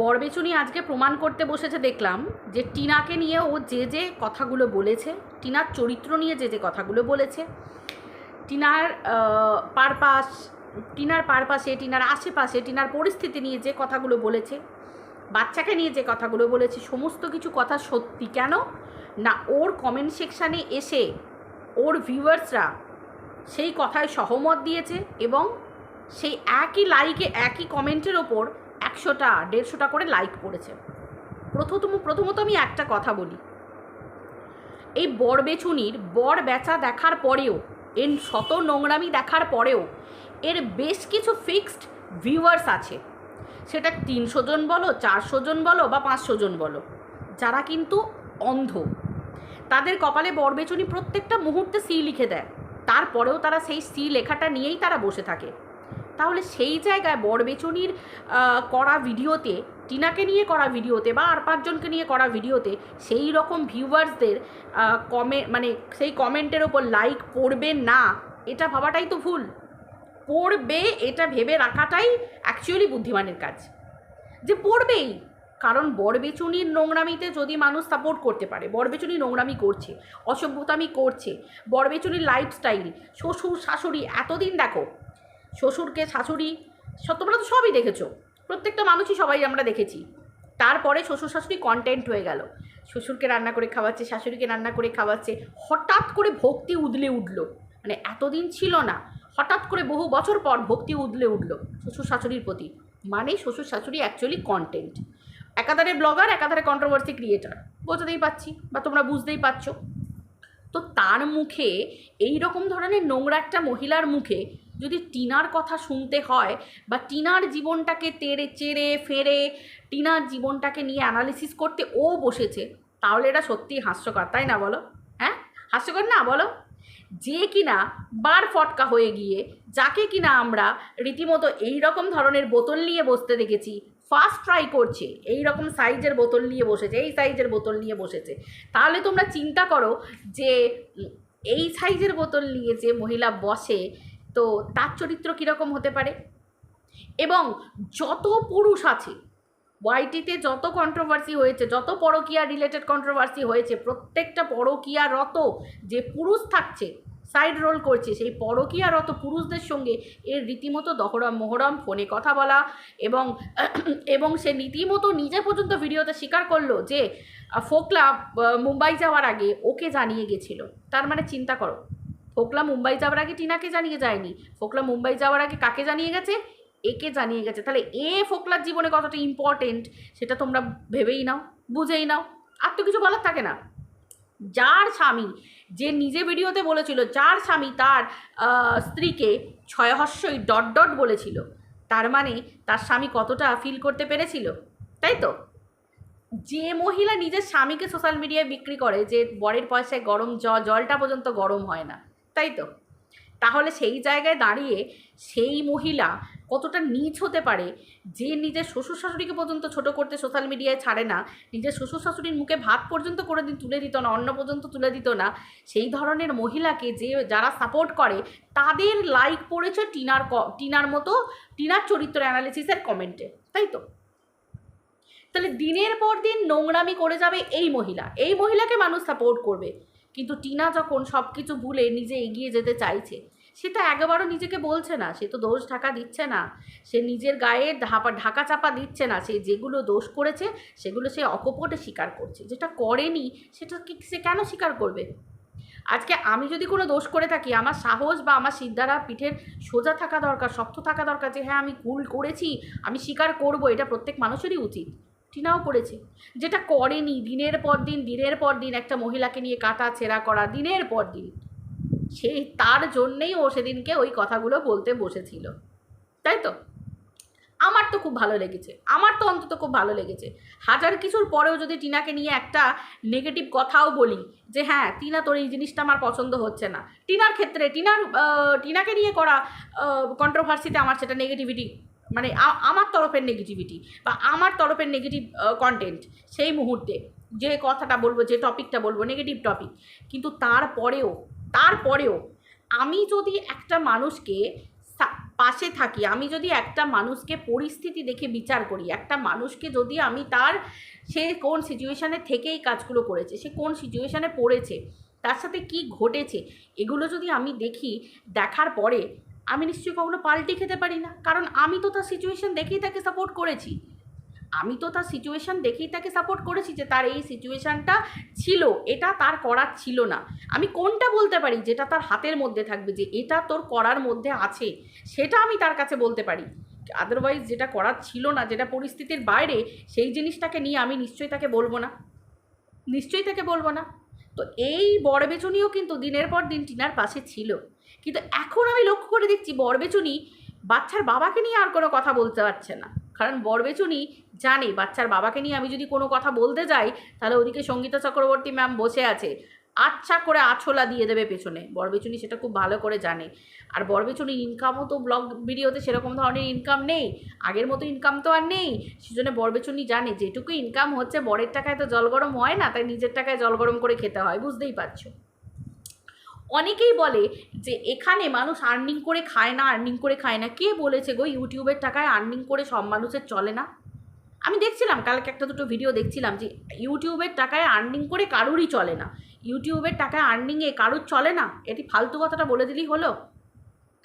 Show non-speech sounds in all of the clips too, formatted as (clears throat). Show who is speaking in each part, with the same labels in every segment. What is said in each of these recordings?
Speaker 1: বরবেচুনি আজকে প্রমাণ করতে বসেছে, দেখলাম যে টিনাকে নিয়ে ও যে যে কথাগুলো বলেছে, টিনার চরিত্র নিয়ে যে যে কথাগুলো বলেছে, টিনার পারপাস টিনার পারপাসে টিনার আশেপাশে, টিনার পরিস্থিতি নিয়ে যে কথাগুলো বলেছে, বাচ্চাকে নিয়ে যে কথাগুলো বলেছে, সমস্ত কিছু কথা সত্যি কেন? না, ওর কমেন্ট সেকশানে এসে ওর ভিউয়ার্সরা সেই কথায় সহমত দিয়েছে এবং সেই একই লাইকে একই কমেন্টের ওপর একশোটা, দেড়শোটা করে লাইক পড়েছে প্রথম প্রথমত আমি একটা কথা বলি। এই বর বেছুনির বর বেচা দেখার পরেও, এর শত নোংরামি দেখার পরেও, এর বেশ কিছু ফিক্সড ভিউয়ার্স আছে। সেটা তিনশো জন বলো, চারশো জন বলো বা পাঁচশো জন বলো, যারা কিন্তু অন্ধ। তাদের কপালে বরবেচুনি প্রত্যেকটা মুহূর্তে সি লিখে দেয়। তারপরেও তারা সেই সি লেখাটা নিয়েই তারা বসে থাকে। তাহলে সেই জায়গায় বরবেচুনির আহ, করা ভিডিওতে টিনাকে নিয়ে করা ভিডিওতে বা আর পাঁচজনকে নিয়ে করা ভিডিওতে সেই রকম ভিউয়ার্সদের কমে মানে সেই কমেন্টের ওপর লাইক পড়বে না এটা ভাবাটাই তো ভুল। পড়বে এটা ভেবে রাখাটাই অ্যাকচুয়ালি বুদ্ধিমানের কাজ। যে পড়বেই কারণ বরবেচুনির নোংরামিতে যদি মানুষ সাপোর্ট করতে পারে বরবেচুনি নোংরামি করছে অসভ্যতামি করছে বরবেচুনির লাইফস্টাইল শ্বশুর শাশুড়ি এতদিন দেখো শ্বশুরকে, শাশুড়ি তোমরা তো সবই দেখেছ। প্রত্যেকটা মানুষই সবাই আমরা দেখেছি। তারপরে শ্বশুর শাশুড়ি কন্টেন্ট হয়ে গেল। শ্বশুরকে রান্না করে খাওয়াচ্ছে, শাশুড়িকে রান্না করে খাওয়াচ্ছে। হঠাৎ করে ভক্তি উদলে উঠল। মানে এতদিন ছিল না, হঠাৎ করে বহু বছর পর ভক্তি উদলে উঠল শ্বশুর শাশুড়ির প্রতি। মানে শ্বশুর শাশুড়ি অ্যাকচুয়ালি কন্টেন্ট একাধারে ব্লগার একাধারে কন্ট্রোভার্সি ক্রিয়েটার বোঝাতেই পাচ্ছি বা তোমরা বুঝতেই পারছ। তো তার মুখে এই রকম ধরনের নোংরা একটা মহিলার মুখে যদি টিনার কথা শুনতে হয় বা টিনার জীবনটাকে তেড়ে চেড়ে ফেরে টিনার জীবনটাকে নিয়ে অ্যানালিসিস করতে ও বসেছে, তাহলে এটা সত্যিই হাস্যকর, তাই না বলো? হ্যাঁ? হাস্যকর না বলো? যে কিনা বার ফটকা হয়ে গিয়ে, যাকে কিনা আমরা রীতিমতো এই রকম ধরনের বোতল নিয়ে বসতে দেখেছি ফার্স্ট ট্রাই করছে এই রকম সাইজের বোতল নিয়ে বসেছে, এই সাইজের বোতল নিয়ে বসেছে, তাহলে তোমরা চিন্তা করো যে এই সাইজের বোতল নিয়ে যে মহিলা বসে তো তার চরিত্র কীরকম হতে পারে? এবং যত পুরুষ আছে ওয়াইটিতে যত কন্ট্রোভার্সি হয়েছে, যত পরকীয়া রিলেটেড কন্ট্রোভার্সি হয়েছে, প্রত্যেকটা পরকিয়া রত যে পুরুষ থাকছে সাইড রোল করছে, সেই পরকীয়ারত পুরুষদের সঙ্গে এর রীতিমতো দহরম মোহরম, ফোনে কথা বলা এবং (clears throat) এবং সে রীতিমতো নিজে পর্যন্ত ভিডিওতে স্বীকার করল যে ফোকলা মুম্বাই যাওয়ার আগে ওকে জানিয়ে গেছিল। তার মানে চিন্তা করো। ফোকলা মুম্বাই যাওয়ার আগে টিনাকে জানিয়ে যায়নি। ফোকলা মুম্বাই যাওয়ার আগে কাকে জানিয়ে গেছে? একে জানিয়ে গেছে। তাহলে এ ফোকলার জীবনে কতটা ইম্পর্টেন্ট সেটা তোমরা ভেবেই নাও, বুঝেই নাও। আর তো কিছু বলার থাকে না। যার স্বামী, যে নিজে ভিডিওতে বলেছিল, যার স্বামী তার স্ত্রীকে ছয়হস্যই ডট ডট বলেছিল, তার মানে তার স্বামী কতটা ফিল করতে পেরেছিল? তাই তো? যে মহিলা নিজের স্বামীকে সোশ্যাল মিডিয়ায় বিক্রি করে, যে বরের পয়সায় গরম জল, জলটা পর্যন্ত গরম হয় না। তাই তো? তাহলে সেই জায়গায় দাঁড়িয়ে সেই মহিলা কতটা নিচ হতে পারে যে নিজের শ্বশুর শাশুড়িকে পর্যন্ত ছোট করতে সোশ্যাল মিডিয়ায় ছাড়ে না, নিজের শ্বশুর শাশুড়ির মুখে ভাত পর্যন্ত করে দিন তুলে দিত না, অন্ন পর্যন্ত তুলে দিত না, সেই ধরনের মহিলাকে যে যারা সাপোর্ট করে তাদের লাইক পড়েছে টিনার টিনার মতো, টিনার চরিত্র অ্যানালিসিসের কমেন্টে তাই তো? তাহলে দিনের পর দিন নোংরামি করে যাবে এই মহিলা, এই মহিলাকে মানুষ সাপোর্ট করবে। কিন্তু টিনা যখন সব কিছু ভুলে নিজে এগিয়ে যেতে চাইছে, সে তো একবারও নিজেকে বলছে না, সে তো দোষ ঢাকা দিচ্ছে না, সে নিজের গায়ে ঢাপা, ঢাকা চাপা দিচ্ছে না, সে যেগুলো দোষ করেছে সেগুলো সে অকপটে স্বীকার করছে, যেটা করেনি সেটা কি সে কেন স্বীকার করবে? আজকে আমি যদি কোনো দোষ করে থাকি, আমার সাহস বা আমার সিদ্ধারা পিঠের সোজা থাকা দরকার, শক্ত থাকা দরকার যে হ্যাঁ আমি ভুল করেছি, আমি স্বীকার করব, এটা প্রত্যেক মানুষেরই উচিত। টিনাও করেছে। যেটা করেনি, দিনের পর দিন, দিনের পর দিন একটা মহিলাকে নিয়ে কাটা ছেঁড়া করা, দিনের পর দিন। সেই তার জন্যেই ও সেদিনকে ওই কথাগুলো বলতে বসেছিল। তাই তো? আমার তো খুব ভালো লেগেছে। আমার তো অন্তত খুব ভালো লেগেছে। হাজার কিছুর পরেও যদি টিনাকে নিয়ে একটা নেগেটিভ কথাও বলি, যে হ্যাঁ টিনা তোর এই জিনিসটা আমার পছন্দ হচ্ছে না। টিনার ক্ষেত্রে, টিনার টিনাকে নিয়ে করা কন্ট্রোভার্সিতে আমার সেটা নেগেটিভিটি মানে আমার তরফের নেগেটিভিটি বা আমার তরফের নেগেটিভ কন্টেন্ট সেই মুহূর্তে যে কথাটা বলব, যে টপিকটা বলব নেগেটিভ টপিক কিন্তু তারপরেও তারপরেও আমি যদি একটা মানুষকে পাশে থাকি, আমি যদি একটা মানুষকে পরিস্থিতি দেখে বিচার করি, একটা মানুষকে যদি আমি তার, সে কোন সিচুয়েশানে থেকেই কাজগুলো করেছে, সে কোন সিচুয়েশানে পড়েছে, তার সাথে কি ঘটেছে, এগুলো যদি আমি দেখি, দেখার পরে আমি নিশ্চয়ই কখনো পাল্টি খেতে পারি না। কারণ আমি তো তার সিচুয়েশান দেখেই তাকে সাপোর্ট করেছি। আমি তো তার সিচুয়েশান দেখেই তাকে সাপোর্ট করেছি যে তার এই সিচুয়েশানটা ছিল, এটা তার করার ছিল না। আমি কোনটা বলতে পারি যেটা তার হাতের মধ্যে থাকবে, যে এটা তোর করার মধ্যে আছে, সেটা আমি তার কাছে বলতে পারি। আদারওয়াইজ যেটা করার ছিল না, যেটা পরিস্থিতির বাইরে, সেই জিনিসটাকে নিয়ে আমি নিশ্চয়ই তাকে বলব না। নিশ্চয়ই তাকে বলব না। তো এই বড়বেচুনিও কিন্তু দিনের পর দিন টিনার পাশে ছিল। কিন্তু এখন আমি লক্ষ্য করে দেখছি বড়বেচুনি বাচ্চার বাবাকে নিয়ে আর কোনো কথা বলতে পারছে না। কারণ বড়বেচুনি জানে বাচ্চার বাবাকে নিয়ে আমি যদি কোনো কথা বলতে যাই, তাহলে ওদিকে সঙ্গীতা চক্রবর্তী ম্যাম বসে আছে। আচ্ছা করে আছলা দিয়ে দেবে পেছনে। বড়বেচুনি সেটা খুব ভালো করে জানে। আর বড়বেচুনির ইনকামও তো ব্লগ ভিডিওতে সেরকম ধরনের ইনকাম নেই। আগের মতো ইনকাম তো আর নেই। সেজন্য বড়বেচুনি জানে, যেটুকু ইনকাম হচ্ছে, বরের টাকায় তো জল গরম হয় না, তাই নিজের টাকায় জল গরম করে খেতে হয়। বুঝতেই পারছ? অনেকেই বলে যে এখানে মানুষ আর্নিং করে খায় না আর্নিং করে খায় না। কে বলেছে গো ইউটিউবের টাকায় আর্নিং করে সব মানুষের চলে না? আমি দেখছিলাম, কালকে একটা দুটো ভিডিও দেখছিলাম যে ইউটিউবের টাকায় আর্নিং করে কারুরই চলে না। ইউটিউবের টাকায় আর্নিংয়ে কারুর চলে না? এটি ফালতু কথাটা বলে দিলেই হলো?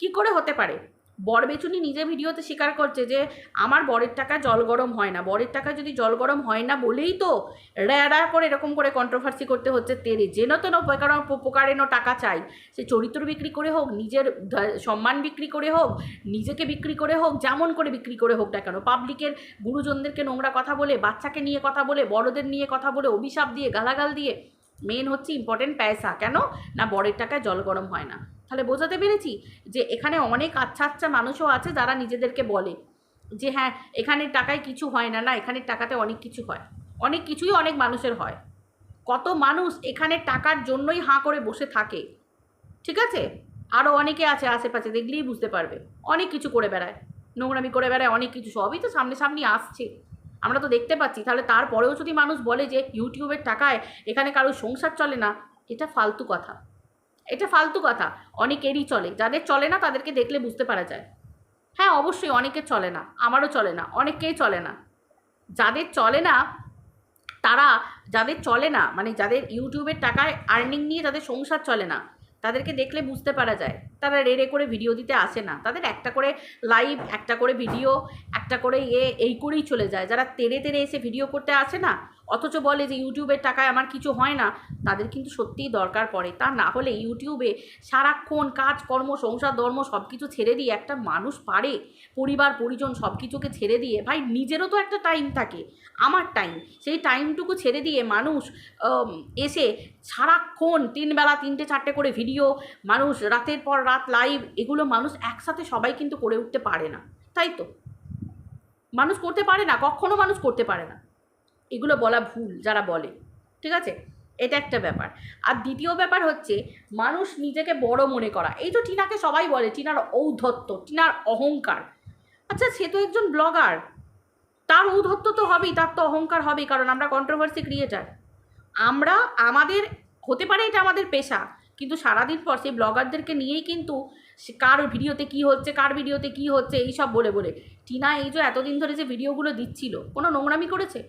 Speaker 1: কি করে হতে পারে? বরবেচুনি নিজে ভিডিওতে স্বীকার করছে যে, আমার বরের টাকা জল গরম হয় না। বরের টাকা যদি জল গরম হয় না বলেই তো র্যাড়া করে এরকম করে কন্ট্রোভার্সি করতে হচ্ছে তেরে। যেন তেন প্রকার প্রকারেণ টাকা চাই। সে চরিত্র বিক্রি করে হোক, নিজের সম্মান বিক্রি করে হোক, নিজেকে বিক্রি করে হোক, যেমন করে বিক্রি করে হোক না কেন। পাবলিকের গুরুজনদেরকে নোংরা কথা বলে, বাচ্চাকে নিয়ে কথা বলে, বড়দের নিয়ে কথা বলে, অভিশাপ দিয়ে, গালাগাল দিয়ে মেন হচ্ছে ইম্পর্টেন্ট পয়সা। কেন? না বরের টাকায় জল গরম হয় না। তাহলে বোঝাতে পেরেছি যে এখানে অনেক আচ্ছা আচ্ছা মানুষও আছে যারা নিজেদেরকে বলে যে হ্যাঁ এখানের টাকায় কিছু হয় না না এখানের টাকাতে অনেক কিছু হয়। অনেক কিছুই অনেক মানুষের হয়। কত মানুষ এখানে টাকার জন্যই হাঁ করে বসে থাকে। ঠিক আছে? আরও অনেকে আছে আশেপাশে, দেখলেই বুঝতে পারবে। অনেক কিছু করে বেড়ায়, নোংরামি করে বেড়ায়, অনেক কিছু, সবই তো সামনে সামনে আসছে। আমরা তো দেখতে পাচ্ছি, তাহলে তারপরেও যদি মানুষ বলে যে, ইউটিউবের টাকায় এখানে কারোর সংসার চলে না, এটা ফালতু কথা। এটা ফালতু কথা। অনেকেরই চলে। যাদের চলে না, তাদেরকে দেখলে বুঝতে পারা যায়। হ্যাঁ অবশ্যই অনেকের চলে না। আমারও চলে না। অনেকেই চলে না। যাদের চলে না, তারা যাদের চলে না মানে যাদের ইউটিউবের টাকায় আর্নিং নিয়ে যাদের সংসার চলে না, তাদেরকে দেখলে বুঝতে পারা যায়। তারা রেড়ে করে ভিডিও দিতে আসে না। তাদের একটা করে লাইভ একটা করে ভিডিও একটা করে ইয়ে এই করেই চলে যায়। যারা তেরে তেরে এসে ভিডিও করতে আসে না অথচ বলে যে ইউটিউবের টাকায় আমার কিছু হয় না। তাদের কিন্তু সত্যিই দরকার পড়ে। তা না হলে ইউটিউবে সারাক্ষণ কাজ, কর্ম, সংসার, ধর্ম সব কিছু ছেড়ে দিয়ে একটা মানুষ পারে। পরিবার, পরিজন সব কিছুকে ছেড়ে দিয়ে। ভাই, নিজেরও তো একটা টাইম থাকে। আমার টাইম সেই টাইমটুকু ছেড়ে দিয়ে মানুষ এসে সারাক্ষণ তিনবেলা তিনটে, চারটে করে ভিডিও মানুষ রাতের পর রাত লাইভ এগুলো মানুষ একসাথে সবাই কিন্তু করে উঠতে পারে না। তাই তো? মানুষ করতে পারে না, কখনো মানুষ করতে পারে না। এগুলো বলা ভুল, যারা বলে। ঠিক আছে? এটা একটা ব্যাপার। আর দ্বিতীয় ব্যাপার হচ্ছে, মানুষ নিজেকে বড় মনে করা। এই তো টিনাকে সবাই বলে, টিনার ঔদ্ধত্য, টিনার অহংকার। আচ্ছা সে তো একজন ব্লগার। তার ঔদ্ধত্য তো হবেই, তার তো অহংকার হবেই, কারণ আমরা কন্ট্রোভার্সি ক্রিয়েটার আমরা, আমাদের, হতে পারে এটা আমাদের পেশা, কিন্তু সারাদিন পর সেই ব্লগারদেরকে নিয়েই কিন্তু কার ভিডিওতে কি হচ্ছে, কার ভিডিওতে কি হচ্ছে এই সব বলে বলে। টিনা এই যে এতদিন ধরে যে ভিডিওগুলো দিচ্ছিল, কোনো নোংরামি করেছে?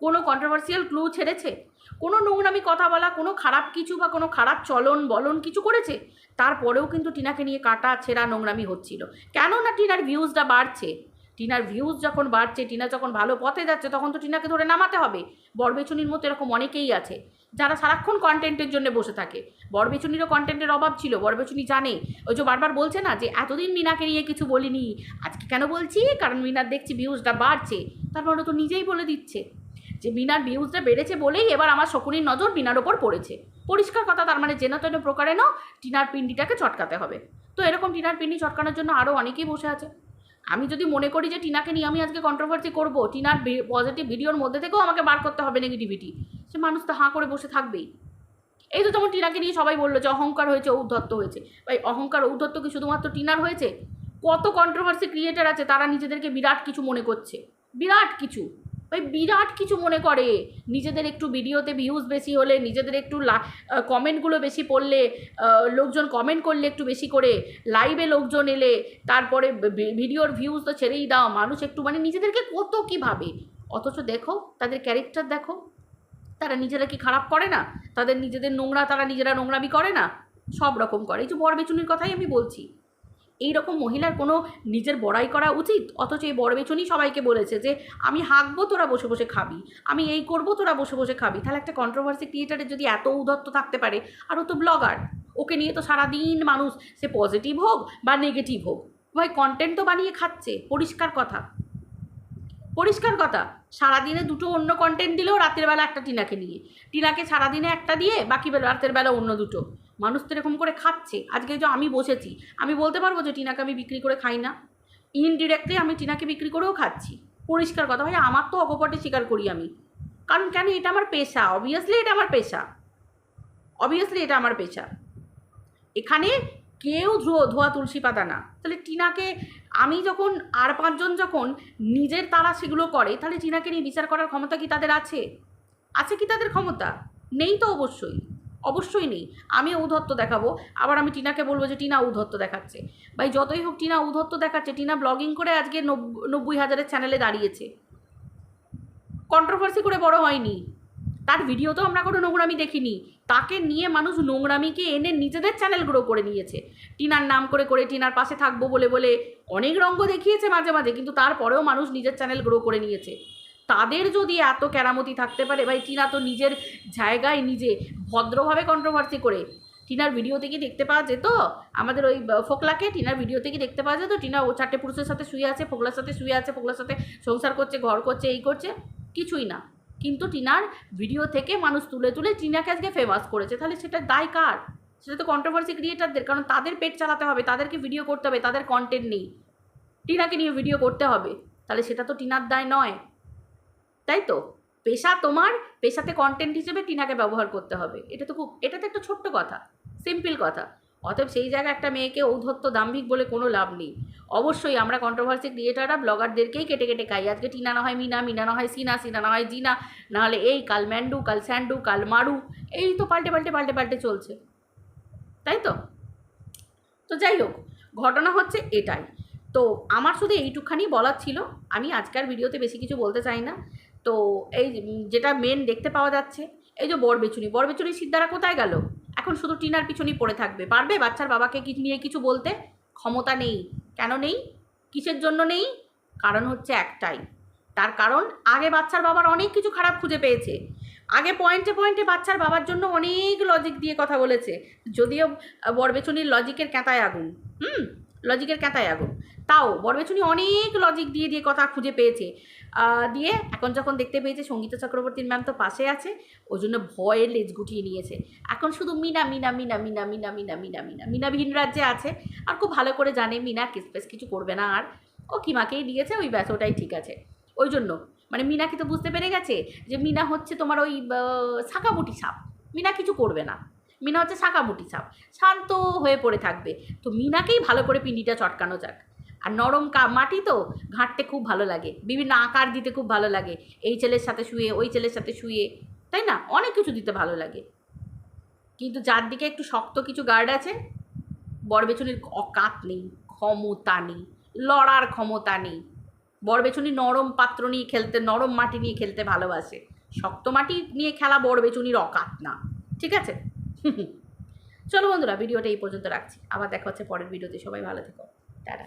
Speaker 1: কোনো কন্ট্রোভার্সিয়াল ক্লু ছেড়েছে? কোনো নোংরামি কথা বলা, কোনো খারাপ কিছু বা কোনো খারাপ চলন বলন কিছু করেছে? তারপরেও কিন্তু টিনাকে নিয়ে কাটা ছেঁড়া নোংরামি হচ্ছিল। কেন না টিনার ভিউজটা বাড়ছে? টিনার ভিউজ যখন বাড়ছে, টিনা যখন ভালো পথে যাচ্ছে, তখন তো টিনাকে ধরে নামাতে হবে। বরবেচুনির মতো এরকম অনেকেই আছে। যারা সারাক্ষণ কন্টেন্টের জন্য বসে থাকে। বরবেচুনিরও কন্টেন্টের অভাব ছিল। বরবেচুনি জানে। ওই যে বারবার বলছে না যে, এতদিন মিনাকে নিয়ে কিছু বলিনি। আজকে কেন বলছি? কারণ মিনার দেখছি ভিউজটা বাড়ছে। তারপরে তো নিজেই বলে দিচ্ছে। যে বিনার ভিউজটা বেড়েছে বলেই এবার আমার শকুনির নজর বিনার ওপর পড়েছে। পরিষ্কার কথা, তার মানে যেন তেন প্রকারেনও টিনার পিন্ডিটাকে চটকাতে হবে। তো এরকম টিনার পিন্ডি চটকানোর জন্য আরও অনেকেই বসে আছে। আমি যদি মনে করি যে টিনাকে নিয়ে আমি আজকে কন্ট্রোভার্সি করব, টিনার পজিটিভ ভিডিওর মধ্যে থেকেও আমাকে বার করতে হবে নেগেটিভিটি সে মানুষ তো হাঁ করে বসে থাকবেই। এই তো যেমন টিনাকে নিয়ে সবাই বলল যে অহংকার হয়েছে ঔদ্ধত্য হয়েছে। ভাই, অহংকার ঔদ্ধত্য কি শুধুমাত্র টিনার হয়েছে? কত কন্ট্রোভার্সি ক্রিয়েটার আছে তারা নিজেদেরকে বিরাট কিছু মনে করছে। বিরাট কিছু। ওই বিরাট কিছু মনে করে। নিজেদের একটু ভিডিওতে ভিউজ বেশি হলে, নিজেদের একটু কমেন্টগুলো বেশি পড়লে লোকজন কমেন্ট করলে একটু বেশি করে লাইভে লোকজন এলে, তারপরে ভিডিওর ভিউজ তো ছেড়েই দাও, মানুষ একটু মানে নিজেদেরকে কত কী ভাবে? অথচ দেখো, তাদের ক্যারেক্টার দেখো, তারা নিজেরা কি খারাপ করে না? তাদের নিজেদের নোংরা, তারা নিজেরা নোংরামি করে না? সব রকম করে। এই যে বরবেচুনির কথাই আমি বলছি। এই রকম মহিলার কোনো নিজের বড়াই করা উচিত? অথচ এই বরবেচুনি সবাইকে বলেছে যে, আমি হাঁকবো, তোরা বসে বসে খাবি। আমি এই করব, তোরা বসে বসে খাবি। তাহলে একটা কন্ট্রোভার্সি ক্রিয়েটারের যদি এত উদত্ত থাকতে পারে, আর ও তো ব্লগার ওকে নিয়ে তো সারাদিন মানুষ, সে পজিটিভ হোক বা নেগেটিভ হোক, ভাই কন্টেন্ট তো বানিয়ে খাচ্ছে, পরিষ্কার কথা। পরিষ্কার কথা, সারাদিনে দুটো অন্য কন্টেন্ট দিলেও রাতের বেলা একটা টিনাকে নিয়ে। টিনাকে সারাদিনে একটা দিয়ে, বাকি বেলা, রাতের বেলা অন্য দুটো। মানুষ তো এরকম করে খাচ্ছে। আজকে যে আমি বসেছি, আমি বলতে পারব যে টিনাকে আমি বিক্রি করে খাই না। ইনডিরেক্টলি আমি টিনাকে বিক্রি করেও খাচ্ছি। পরিষ্কার কথা ভাই, আমার তো অকপটে স্বীকার করি আমি। কারণ কেন? এটা আমার পেশা। অবভিয়াসলি এটা আমার পেশা। অবভিয়াসলি এটা আমার পেশা। এখানে কেউ ধোয়া ধোয়া তুলসী পাতা না। তাহলে টিনাকে আমি যখন, আর পাঁচজন যখন নিজের তারা সেগুলো করে, তাহলে টিনাকে নিয়ে বিচার করার ক্ষমতা কি তাদের আছে? আছে কি তাদের ক্ষমতা? নেই তো অবশ্যই। অবশ্যই নেই। আমি ঔধত্য দেখাবো। আবার আমি টিনাকে বলব যে টিনা ঔধত্য দেখাচ্ছে। ভাই, যতই হোক টিনা ঔধত্য দেখাচ্ছে, টিনা ব্লগিং করে আজকে নব্ব- নব্বই হাজারের চ্যানেলে দাঁড়িয়েছে। কন্ট্রোভার্সি করে বড় হয়নি। তার ভিডিও তো আমরা কোনো নোংরামি দেখিনি। তাকে নিয়ে মানুষ নোংরামিকে এনে নিজেদের চ্যানেল গ্রো করে নিয়েছে। টিনার নাম করে করে টিনার পাশে থাকব বলে বলে অনেক রঙ্গ দেখিয়েছে মাঝে মাঝে, কিন্তু তারপরেও মানুষ নিজের চ্যানেল গ্রো করে নিয়েছে। তাদের যদি এত কেরামতি থাকতে পারে, ভাই, টিনা তো নিজের জায়গায় নিজে ভদ্রভাবে কন্ট্রোভার্সি করে, টিনার ভিডিও থেকে দেখতে পাওয়া যেত, আমাদের ওই ফোকলাকে টিনার ভিডিও থেকে দেখতে পাওয়া যেত, টিনা ও চারটে পুরুষের সাথে শুয়ে আছে, ফোকলার সাথে শুয়ে আছে, ফোকলার সাথে সংসার করছে, ঘর করছে, এই করছে, কিছুই না। কিন্তু টিনার ভিডিও থেকে মানুষ তুলে তুলে টিনাকে আজকে ফেমাস করেছে। তাহলে সেটা দায় কার? সেটা তো কন্ট্রোভার্সি ক্রিয়েটারদের কারণ তাদের পেট চালাতে হবে, তাদেরকে ভিডিও করতে হবে, তাদের কন্টেন্ট নেই। টিনাকে নিয়ে ভিডিও করতে হবে। তাহলে সেটা তো টিনার দায় নয়। তাই তো? পেশা তোমার, পেশাতে কন্টেন্ট হিসেবে টিনাকে ব্যবহার করতে হবে। এটা তো খুব এটা তো একটা ছোট্ট কথা সিম্পল কথা। অতএব সেই জায়গায় একটা মেয়েকে ঔদ্ধত্য দাম্ভিক বলে কোনো লাভ নেই। অবশ্যই আমরা কন্ট্রোভার্সি ক্রিয়েটাররা ব্লগারদেরকেই কেটে কেটে খাই। আজকে টিনা না হয় মিনা মিনা না হয় সিনা সিনা না হয় জিনা। নাহলে এই কাল ম্যান্ডু, কাল স্যান্ডু, কাল মারু, এই তো পাল্টে পাল্টে পাল্টে পাল্টে চলছে। তাই তো? তো যাই হোক, ঘটনা হচ্ছে এটাই। তো আমার শুধু এইটুকখানি বলার ছিল। আমি আজকের ভিডিওতে বেশি কিছু বলতে চাই না। তো এই যেটা মেন দেখতে পাওয়া যাচ্ছে, এই যে বর বরবেচুনি বরবেচুনি সিদ্ধারা কোথায় গেল? এখন শুধু টিনার পিছনেই পড়ে থাকবে। পারবে বাচ্চার বাবাকে কি নিয়ে কিছু বলতে? ক্ষমতা নেই। কেন নেই? কিসের জন্য নেই? কারণ হচ্ছে একটাই। তার কারণ, আগে বাচ্চার বাবার অনেক কিছু খারাপ খুঁজে পেয়েছে। আগে পয়েন্টে পয়েন্টে বাচ্চার বাবার জন্য অনেক লজিক দিয়ে কথা বলেছে। যদিও বরবেচুনির লজিকের ক্যাঁতায় আগুন। হুম? লজিকের ক্যাঁতায় আগুন। তাও বরবেচুনি অনেক লজিক দিয়ে দিয়ে কথা খুঁজে পেয়েছে। দিয়ে এখন যখন দেখতে পেয়েছে সঙ্গীতা চক্রবর্তীর ম্যাম তো পাশে আছে ওই জন্য ভয়ে লেজ গুটিয়ে নিয়েছে। এখন শুধু মিনা মিনা মিনা মিনা মিনা মিনা মিনা মিনা মিনা ভিন রাজ্যে আছে। আর খুব ভালো করে জানে মিনা কিসপেস কিছু করবে না আর। ও কিমাকেই দিয়েছে ওই ব্যাস ওটাই ঠিক আছে। ওই জন্য মানে মিনাকে তো বুঝতে পেরে গেছে যে মিনা হচ্ছে তোমার ওই আহ, শাঁকাবুটি সাপ। মিনা কিছু করবে না। মিনা হচ্ছে শাঁকাবুটি সাপ। শান্ত হয়ে পড়ে থাকবে। তো মিনাকেই ভালো করে পিন্ডিটা চটকানো যাক। আর নরম কা, মাটি তো ঘাঁটতে খুব ভালো লাগে। বিভিন্ন আকার দিতে খুব ভালো লাগে। এই ছেলের সাথে শুয়ে, ওই ছেলের সাথে শুয়ে, তাই না? অনেক কিছু দিতে ভালো লাগে। কিন্তু যার দিকে একটু শক্ত কিছু গার্ড আছে বরবেচুনির অকাত নেই, ক্ষমতা নেই, লড়ার ক্ষমতা নেই। বরবেচুনি নরম পাত্র নিয়ে খেলতে, নরম মাটি নিয়ে খেলতে ভালোবাসে। শক্ত মাটি নিয়ে খেলা বরবেচুনির অকাত না। ঠিক আছে? চলো বন্ধুরা, ভিডিওটা এই পর্যন্ত রাখছি। আবার দেখা হচ্ছে পরের ভিডিওতে। সবাই ভালো থেকো। টাটা।